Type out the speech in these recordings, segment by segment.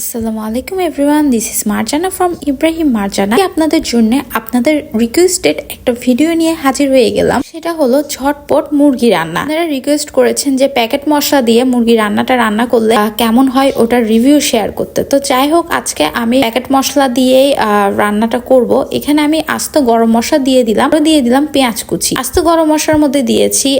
আসসালামু আলাইকুম everyone this is Marjana from Ibrahim Marjana আপনাদের জন্য আপনাদের রিকোয়েস্টেড একটা ভিডিও নিয়ে হাজির হয়ে গেলাম। সেটা হলো ঝটপট মুরগি রান্না। আপনারা রিকোয়েস্ট করেছেন যে প্যাকেট মশলা দিয়ে মুরগি রান্নাটা রান্না করলে কেমন হয় ওটার রিভিউ শেয়ার করতে। তো যাই হোক, আজকে আমি প্যাকেট মশলা দিয়েই রান্নাটা করব। এখানে আমি আস্ত গরম মশলা দিয়ে দিলাম। দিয়ে দিলাম পেঁয়াজ কুচি। আস্ত গরম মশলার মধ্যে দিয়েছি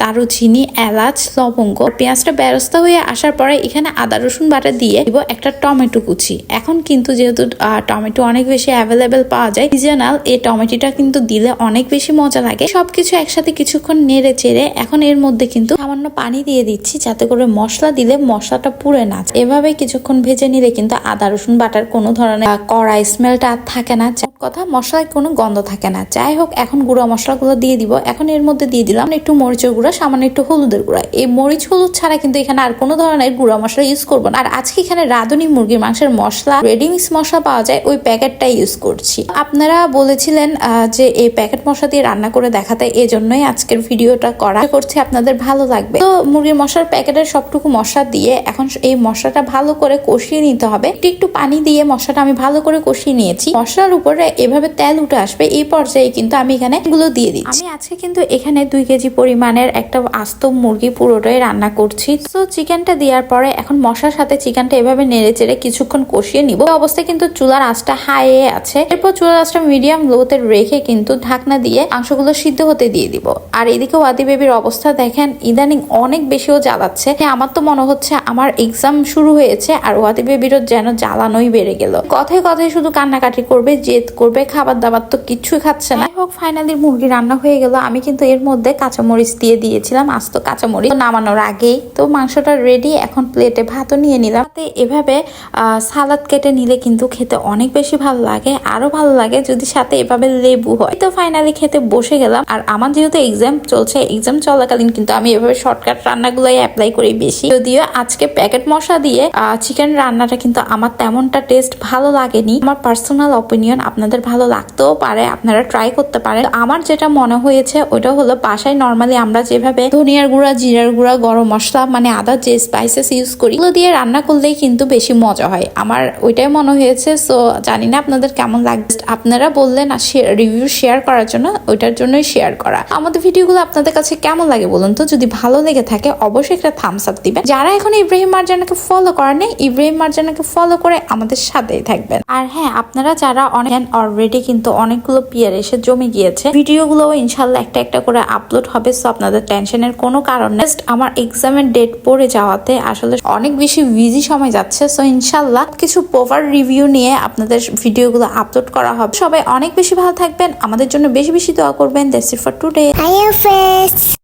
দারুচিনি, এলাচ, লবঙ্গ। পেঁয়াজটা ব্যবস্থা হয়ে আসার পরে এখানে আদা, রসুন বাটা দিয়ে দিব একটা টমেটো কুচি। এখন কিন্তু যেহেতু টমেটো অনেক বেশি অ্যাভেলেবেল পাওয়া যায় সিজনাল এই টমেটোটা কিন্তু দিলে অনেক বেশি মজা লাগে। সবকিছু একসাথে কিছুক্ষণ নেড়ে চেড়ে এখন এর মধ্যে কিন্তু সামান্য পানি দিয়ে দিচ্ছি, যাতে করে মশলা দিলে মশলাটা পুড়ে না। এভাবে কিছুক্ষণ ভেজে নিলে কিন্তু আদা, রসুন বাটার কোনো ধরনের কড়াই কড়া স্মেলটা আর থাকে না। কথা, মশলায় কোনো গন্ধ থাকে না। যাই হোক এখন গুঁড়া মশলাগুলো দিয়ে দিব। এখন এর মধ্যে দিয়ে দিলাম একটু মরিচের গুঁড়া, সামান্য একটু হলুদের গুঁড়া। এই মরিচ হলুদ ছাড়া কিন্তু এখানে আর কোনো ধরনের গুঁড়া মশলা ইউজ করব না। আর আজকে এখানে রাঁধুনি মুরগির মাংসের মশলা রেডি মিক্স মশলা পাওয়া যায়, ওই প্যাকেটটাই ইউজ করছি। আপনারা বলেছিলেন যে এই প্যাকেট মশলা দিয়ে রান্না করে দেখাতে এই জন্যই আজকের ভিডিওটা করা। করছি আপনাদের ভালো লাগবে। তো মুরগির মশলার প্যাকেটের সবটুকু মশলা দিয়ে এখন এই মশলাটা ভালো করে কষিয়ে নিতে হবে। একটু একটু পানি দিয়ে মশলাটা আমি ভালো করে কষিয়ে নিয়েছি। মশলার উপরে এভাবে তেল উঠে আসবে এই পর্যায়ে কিন্তু আমি এখানে এগুলো দিয়ে দিচ্ছি। আমি আজকে কিন্তু এখানে দুই কেজি পরিমাণের একটা আস্ত মুরগি পুরোটাই রান্না করছি। তো চিকেনটা দেওয়ার পরে এখন মশলার সাথে চিকেনটা এভাবে নেড়ে চেড়ে কিছুক্ষণ কষিয়ে নিব। অবস্থায় কিন্তু চুলার আঁচটা হাইয়ে আছে। এরপর চুলার আঁচটা মিডিয়াম লোতে রেখে কিন্তু ঢাকনা দিয়ে মাংসগুলো সিদ্ধ হতে দিয়ে দিব। আর এদিকে ওয়াদি বেবির অবস্থা দেখেন ইদানিং অনেক বেশিও জ্বালাচ্ছে। হ্যাঁ, আমার তো মনে হচ্ছে আমার এক্সাম শুরু হয়েছে আর ওয়াদি বেবিরও যেন জ্বালানোই বেড়ে গেল। কথায় কথায় শুধু কান্নাকাটি করবে জেদ করবে খাবার দাবার তো কিচ্ছুই খাচ্ছে না। হোক ফাইনালি মুরগি রান্না হয়ে গেল। আমি কিন্তু এর মধ্যে কাঁচামরিচ দিয়ে দিয়েছিলাম, আস্ত কাঁচামরিচ। নামানোর আগেই তো মাংসটা রেডি এখন প্লেটে ভাতও নিয়ে নিলাম। এভাবে সালাদ কেটে নিলে কিন্তু খেতে অনেক বেশি ভালো লাগে, আরও ভালো লাগে যদি সাথে এভাবে লেবু হয়। তো ফাইনালি খেতে বসে গেলাম। আর আমার যেহেতু এক্সাম চলছে এক্সাম চলাকালীন কিন্তু আমি এভাবে শর্টকাট রান্নাগুলোই অ্যাপ্লাই করি বেশি। যদিও আজকে প্যাকেট মশলা দিয়ে চিকেন রান্নাটা কিন্তু আমার তেমনটা টেস্ট ভালো লাগেনি। আমার পার্সোনাল অপিনিয়ন আপনাদের ভালো লাগতেও পারে, আপনারা ট্রাই করতে পারেন। আমার যেটা মনে হয়েছে, ওটা হলো বাসায় নর্মালি আমরা যেভাবে ধনিয়ার গুঁড়া, জিরার গুঁড়া, গরম মশলা মানে আদার যে স্পাইসেস ইউজ করি, ওগুলো দিয়ে রান্না করলেই কিন্তু বেশি মজা হয়। আমার ওইটাই মনে হয়েছে সো জানি না আপনাদের কেমন লাগছে। আপনারা বললেন রিভিউ শেয়ার করার জন্য, ওইটার জন্যই শেয়ার করা। আমাদের ভিডিওগুলো আপনাদের কাছে কেমন লাগে বলুন তো? যদি ভালো লেগে থাকে, অবশ্যই একটা থামস আপ দিবেন। যারা এখন ইব্রাহিম মার্জানাকে ফলো করেন ইব্রাহিম মার্জানাকে ফলো করে আমাদের সাথেই থাকবেন। আর হ্যাঁ আপনারা যারা অনেক অলরেডি কিন্তু অনেকগুলো পিয়ার এসে জমে গিয়েছে। ভিডিওগুলো ইনশাল্লাহ একটা একটা করে আপলোড হবে সো আপনাদের টেনশনের কোনো কারণ নেই। আমার এক্সামের ডেট পড়ে যাওয়াতে আসলে অনেক বেশি বিজি সময় যাচ্ছে সো ইনশাল্লাহ কিছু প্রপার রিভিউ নিয়ে আপনাদের ভিডিওগুলো আপলোড করা হবে। সবাই অনেক বেশি ভালো থাকবেন, আমাদের জন্য বেশি বেশি দোয়া করবেন। That's it for today friends.